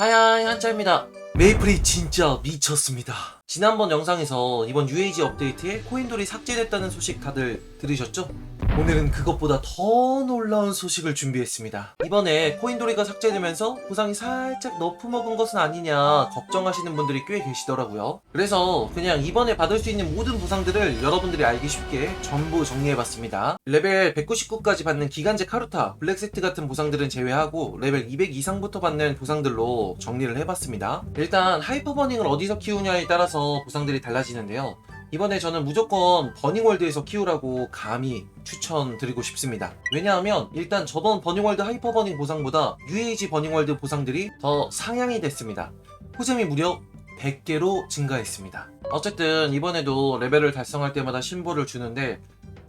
하야이 한자입니다. 메이플이 진짜 미쳤습니다. 지난번 영상에서 이번 UAG 업데이트에 코인돌이 삭제됐다는 소식 다들 들으셨죠? 오늘은 그것보다 더 놀라운 소식을 준비했습니다. 이번에 코인돌이가 삭제되면서 보상이 살짝 너프먹은 것은 아니냐 걱정하시는 분들이 꽤 계시더라고요. 그래서 그냥 이번에 받을 수 있는 모든 보상들을 여러분들이 알기 쉽게 전부 정리해봤습니다. 레벨 199까지 받는 기간제 카루타, 블랙세트 같은 보상들은 제외하고 레벨 200 이상부터 받는 보상들로 정리를 해봤습니다. 일단 하이퍼버닝을 어디서 키우냐에 따라서 보상들이 달라지는데요. 이번에 저는 무조건 버닝월드에서 키우라고 감히 추천드리고 싶습니다. 왜냐하면 일단 저번 버닝월드 하이퍼버닝 보상보다 UAG 버닝월드 보상들이 더 상향이 됐습니다. 호잼이 무려 100개로 증가했습니다. 어쨌든 이번에도 레벨을 달성할 때마다 신보를 주는데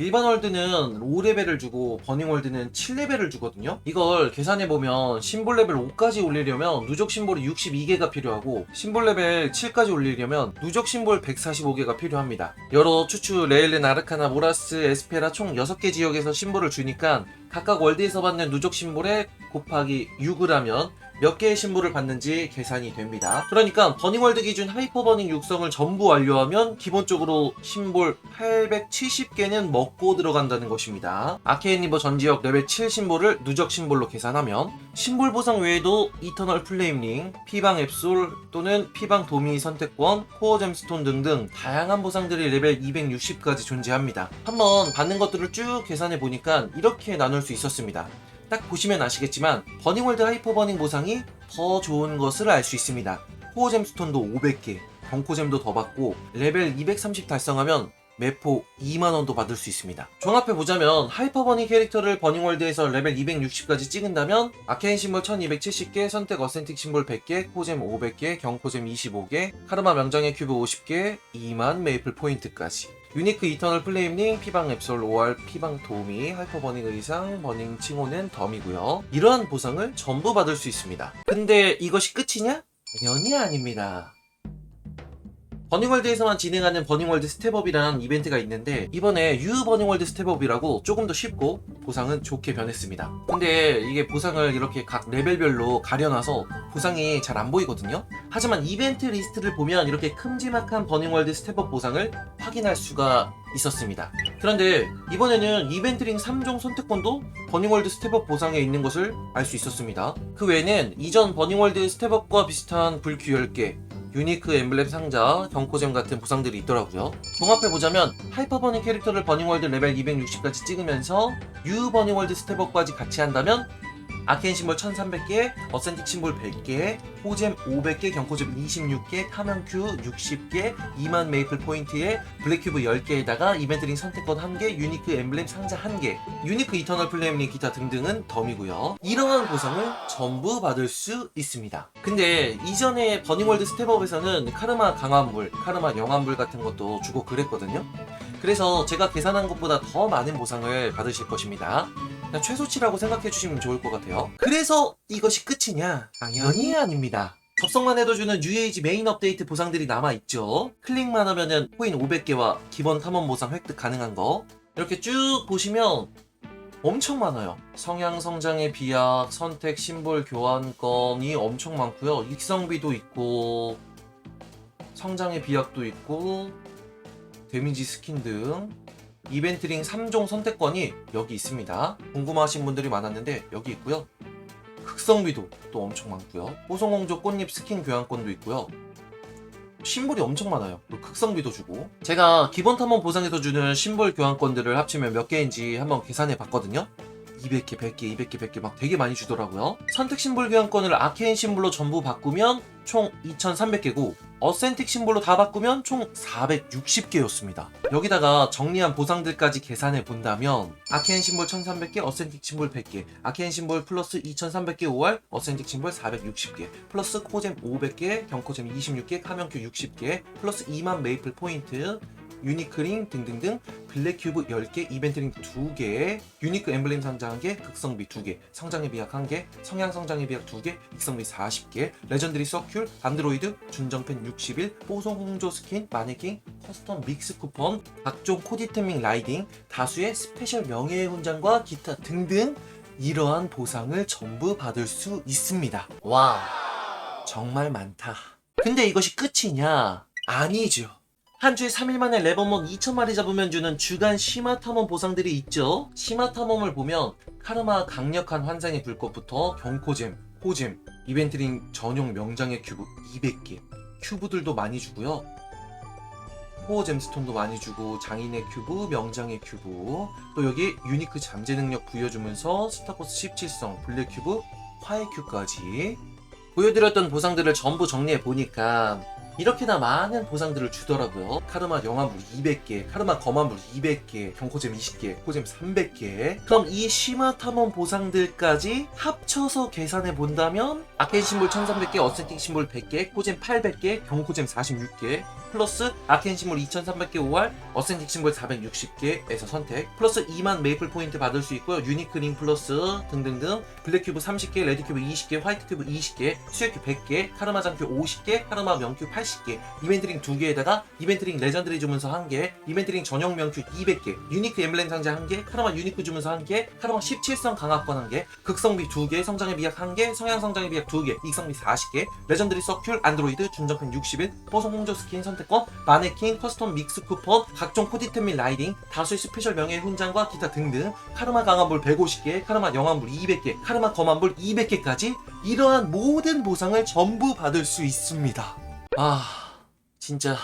일반 월드는 5레벨을 주고 버닝 월드는 7레벨을 주거든요. 이걸 계산해보면 심볼 레벨 5까지 올리려면 누적 심볼이 62개가 필요하고 심볼 레벨 7까지 올리려면 누적 심볼 145개가 필요합니다. 여러 추추, 레일렌, 아르카나, 모라스, 에스페라 총 6개 지역에서 심볼을 주니까 각각 월드에서 받는 누적 심볼에 곱하기 6을 하면 몇 개의 신부를 받는지 계산이 됩니다. 그러니까 버닝월드 기준 하이퍼버닝 육성을 전부 완료하면 기본적으로 신볼 870개는 먹고 들어간다는 것입니다. 아케인 리버 전 지역 레벨 7 신볼을 누적 신볼로 계산하면 신볼 보상 외에도 이터널 플레임링, 피방 앱솔 또는 피방 도미 선택권, 코어 잼스톤 등등 다양한 보상들이 레벨 260까지 존재합니다. 한번 받는 것들을 쭉 계산해 보니까 이렇게 나눌 수 있었습니다. 딱 보시면 아시겠지만 버닝월드 하이퍼버닝 보상이 더 좋은 것을 알 수 있습니다. 코어 잼스톤도 500개, 경코잼도 더 받고 레벨 230 달성하면 매포 2만원도 받을 수 있습니다. 종합해 보자면 하이퍼버닝 캐릭터를 버닝월드에서 레벨 260까지 찍은다면 아케인 심볼 1270개, 선택 어센틱 심볼 100개, 코잼 500개, 경코잼 25개, 카르마 명장의 큐브 50개, 2만 메이플 포인트까지. 유니크 이터널 플레임링, 피방 앱솔 5알, 피방 도미, 하이퍼 버닝 의상, 버닝 칭호는 덤이고요. 이러한 보상을 전부 받을 수 있습니다. 근데 이것이 끝이냐? 당연히 아닙니다. 버닝월드에서만 진행하는 버닝월드 스텝업이라는 이벤트가 있는데 이번에 유 버닝월드 스텝업이라고 조금 더 쉽고 보상은 좋게 변했습니다. 근데 이게 보상을 이렇게 각 레벨별로 가려놔서 보상이 잘 안 보이거든요. 하지만 이벤트 리스트를 보면 이렇게 큼지막한 버닝월드 스텝업 보상을 확인할 수가 있었습니다. 그런데 이번에는 이벤트링 3종 선택권도 버닝월드 스텝업 보상에 있는 것을 알 수 있었습니다. 그 외에는 이전 버닝월드 스텝업과 비슷한 불큐 10개, 유니크 엠블렘 상자, 경코잼 같은 보상들이 있더라고요. 종합해보자면 하이퍼버닝 캐릭터를 버닝월드 레벨 260까지 찍으면서 유 버닝월드 스텝업까지 같이 한다면 아케인 심볼 1300개, 어센틱 심볼 100개, 호잼 500개, 경코잼 26개, 카면큐 60개, 2만 메이플 포인트에 블랙큐브 10개에다가 이벤트링 선택권 1개, 유니크 엠블렘 상자 1개, 유니크 이터널 플레임링 기타 등등은 덤이고요. 이러한 보상을 전부 받을 수 있습니다. 근데 이전에 버닝월드 스텝업에서는 카르마 강화물, 카르마 영화물 같은 것도 주고 그랬거든요. 그래서 제가 계산한 것보다 더 많은 보상을 받으실 것입니다. 그냥 최소치라고 생각해 주시면 좋을 것 같아요. 그래서 이것이 끝이냐? 당연히 아닙니다. 접속만 해도 주는 UAG 메인 업데이트 보상들이 남아있죠. 클릭만 하면은 코인 500개와 기본 탐험 보상 획득 가능한 거. 이렇게 쭉 보시면 엄청 많아요. 성향 성장의 비약, 선택 심볼 교환권이 엄청 많고요. 익성비도 있고, 성장의 비약도 있고, 데미지 스킨 등 이벤트링 3종 선택권이 여기 있습니다. 궁금하신 분들이 많았는데 여기 있고요. 극성비도 또 엄청 많고요. 뽀송홍조 꽃잎 스킨 교환권도 있고요. 심볼이 엄청 많아요. 또 극성비도 주고. 제가 기본 탐험 보상에서 주는 심볼 교환권들을 합치면 몇 개인지 한번 계산해 봤거든요. 200개, 100개, 200개, 100개 막 되게 많이 주더라고요. 선택 심볼 교환권을 아케인 심볼로 전부 바꾸면 총 2,300개고 어센틱 심볼로 다 바꾸면 총 460개였습니다. 여기다가 정리한 보상들까지 계산해 본다면 아케인 심볼 1300개, 어센틱 심볼 100개, 아케인 심볼 플러스 2300개 5월, 어센틱 심볼 460개, 플러스 코잼 500개, 경코잼 26개, 카면큐 60개, 플러스 2만 메이플 포인트, 유니크링 등등등 블랙큐브 10개, 이벤트링 2개, 유니크 엠블렘 상자 1개, 극성비 2개, 성장의 비약 1개, 성향 성장의 비약 2개, 익성비 40개, 레전드리 서큘, 안드로이드, 준정팬 60일, 뽀송 홍조 스킨, 마네킹, 커스텀 믹스 쿠폰, 각종 코디템밍 라이딩, 다수의 스페셜 명예의 훈장과 기타 등등 이러한 보상을 전부 받을 수 있습니다. 와. 정말 많다. 근데 이것이 끝이냐? 아니죠. 한 주에 3일 만에 레버몬 2,000마리 잡으면 주는 주간 심화탐험 보상들이 있죠. 심화탐험을 보면 카르마 강력한 환상의 불꽃부터 경코잼, 호잼, 이벤트링 전용 명장의 큐브 200개, 큐브들도 많이 주고요. 코어 잼스톤도 많이 주고 장인의 큐브, 명장의 큐브 또 여기 유니크 잠재 능력 부여주면서 스타코스 17성, 블랙 큐브, 화해 큐까지 보여드렸던 보상들을 전부 정리해 보니까 이렇게나 많은 보상들을 주더라고요. 카르마 영화물 200개, 카르마 검화물 200개, 경코잼 20개, 코잼 300개. 그럼 이 심화 탐험 보상들까지 합쳐서 계산해 본다면 아케인 심볼 1300개, 어센틱 심볼 100개, 코잼 800개, 경코잼 46개, 플러스 아케인 심볼 2300개 5할, 어센틱 심볼 460개에서 선택, 플러스 2만 메이플 포인트 받을 수 있고요. 유니크 링 플러스 등등등, 블랙 큐브 30개, 레드 큐브 20개, 화이트 큐브 20개, 수액 큐 100개, 카르마 장큐 50개, 카르마 명큐 80개, 이벤트링 2개에다가 이벤트링 레전드리 주문서 1개, 이벤트링 전용 명큐 200개, 유니크 엠블렘 상자 1개, 카르마 유니크 주문서 1개, 카르마 17성 강화권 1개, 극성비 2개, 성장의 비약 1개, 성향 성장의 비약 2개, 익성비 40개, 레전드리 서큘, 안드로이드, 중정펜 60일, 뽀송 홍조 스킨 선택권, 마네킹, 커스텀 믹스 쿠폰, 각종 코디템 및 라이딩, 다수의 스페셜 명예 훈장과 기타 등등, 카르마 강화물 150개, 카르마 영화물 200개, 카르마 검화물 200개까지 이러한 모든 보상을 전부 받을 수 있습니다. 아, 진짜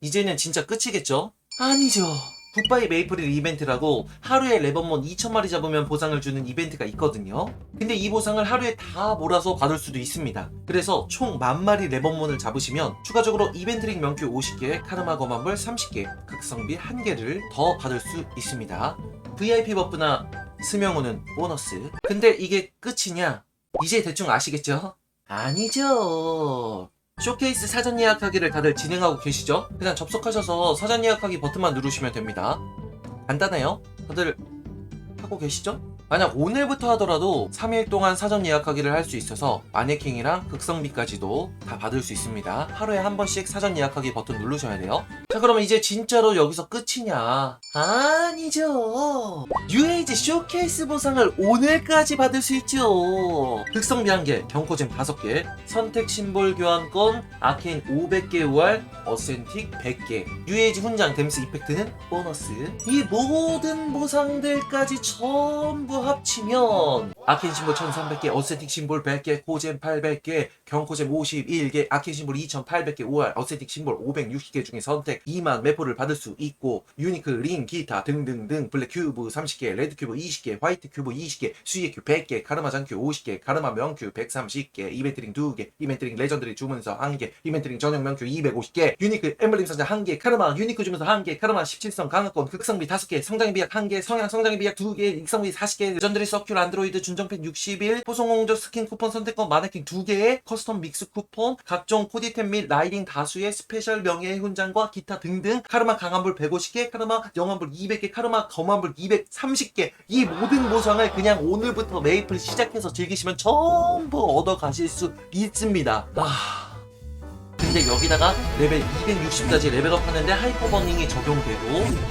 이제는 진짜 끝이겠죠? 아니죠. 굿바이 메이프릴 이벤트라고 하루에 레버몬 2,000마리 잡으면 보상을 주는 이벤트가 있거든요. 근데 이 보상을 하루에 다 몰아서 받을 수도 있습니다. 그래서 총 만마리 레버몬을 잡으시면 추가적으로 이벤트링 명큐 50개, 카르마 거만불 30개, 극성비 1개를 더 받을 수 있습니다. VIP 버프나 스명호는 보너스. 근데 이게 끝이냐? 이제 대충 아시겠죠? 아니죠. 쇼케이스 사전 예약하기를 다들 진행하고 계시죠? 그냥 접속하셔서 사전 예약하기 버튼만 누르시면 됩니다. 간단해요. 다들 하고 계시죠? 만약 오늘부터 하더라도 3일 동안 사전 예약하기를 할 수 있어서 마네킹이랑 극성비까지도 다 받을 수 있습니다. 하루에 한 번씩 사전 예약하기 버튼 누르셔야 돼요. 자, 그러면 이제 진짜로 여기서 끝이냐? 아니죠. UAG 쇼케이스 보상을 오늘까지 받을 수 있죠. 극성비 1개, 경코잼 5개, 선택 심볼 교환권, 아케인 500개 우알, 어센틱 100개, UAG 훈장 댐스 이펙트는 보너스. 이 모든 보상들까지 전부 합치면 아케인 심볼 1300개, 어센틱 심볼 100개, 코잼 800개, 경코잼 51개, 아케인 심볼 2800개, 5할, 어센틱 심볼 560개 중에 선택 2만 매포를 받을 수 있고 유니크 링, 기타 등등등 블랙 큐브 30개, 레드 큐브 20개, 화이트 큐브 20개, 수의 큐 100개, 카르마 장큐 50개, 카르마 명큐 130개, 이벤트링 2개, 이벤트링 레전드리 주문서 1개, 이벤트링 전용 명큐 250개, 유니크 엠블렘 상자 1개, 카르마 유니크 주문서 1개, 카르마 17성 강화권 극성비 5개, 성장의 비약 1개, 성향 성장의 비약 2개, 익성비 40개, 레전드리 서큘 안드로이드 준정펜 60일, 포송홍조 스킨 쿠폰 선택권 마네킹 2개, 커스텀 믹스 쿠폰, 각종 코디템 및 라이딩 다수의 스페셜 명예 훈장과 기타 등등, 카르마 강한불 150개, 카르마 영한불 200개, 카르마 검한불 230개, 이 모든 보상을 그냥 오늘부터 메이플 시작해서 즐기시면 전부 얻어 가실 수 있습니다. 아. 근데 여기다가 레벨 260까지 레벨업 하는데 하이퍼버닝이 적용되고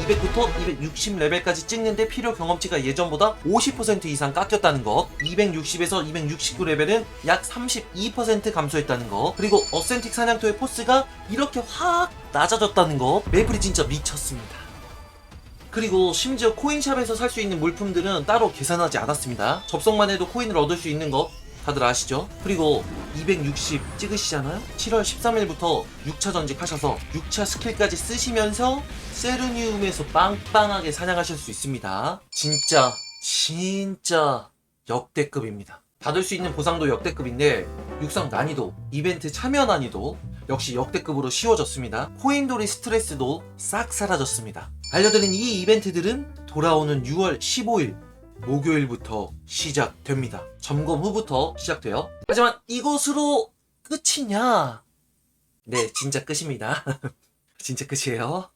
200부터 260 레벨까지 찍는데 필요 경험치가 예전보다 50% 이상 깎였다는 거 260에서 269 레벨은 약 32% 감소했다는 거 그리고 어센틱 사냥터의 포스가 이렇게 확 낮아졌다는 거 메이플이 진짜 미쳤습니다. 그리고 심지어 코인샵에서 살 수 있는 물품들은 따로 계산하지 않았습니다. 접속만 해도 코인을 얻을 수 있는 거 다들 아시죠? 그리고 260 찍으시잖아요? 7월 13일부터 6차 전직 하셔서 6차 스킬까지 쓰시면서 세르니움에서 빵빵하게 사냥하실 수 있습니다. 진짜, 진짜 역대급입니다. 받을 수 있는 보상도 역대급인데 육상 난이도, 이벤트 참여 난이도 역시 역대급으로 쉬워졌습니다. 코인돌이 스트레스도 싹 사라졌습니다. 알려드린 이 이벤트들은 돌아오는 6월 15일 목요일부터 시작됩니다. 점검 후부터 시작돼요. 하지만 이것으로 끝이냐? 네, 진짜 끝입니다. 진짜 끝이에요.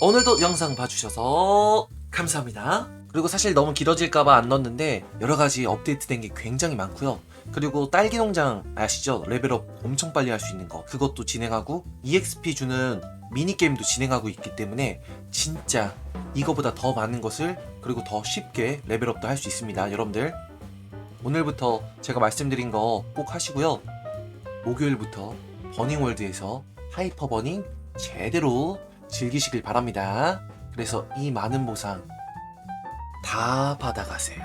오늘도 영상 봐주셔서 감사합니다. 그리고 사실 너무 길어질까봐 안 넣었는데 여러 가지 업데이트된 게 굉장히 많고요. 그리고 딸기 농장 아시죠? 레벨업 엄청 빨리 할 수 있는 거 그것도 진행하고 EXP 주는 미니게임도 진행하고 있기 때문에 진짜 이거보다 더 많은 것을 그리고 더 쉽게 레벨업도 할 수 있습니다. 여러분들 오늘부터 제가 말씀드린 거 꼭 하시고요. 목요일부터 버닝월드에서 하이퍼 버닝 제대로 즐기시길 바랍니다. 그래서 이 많은 보상 다 받아가세요.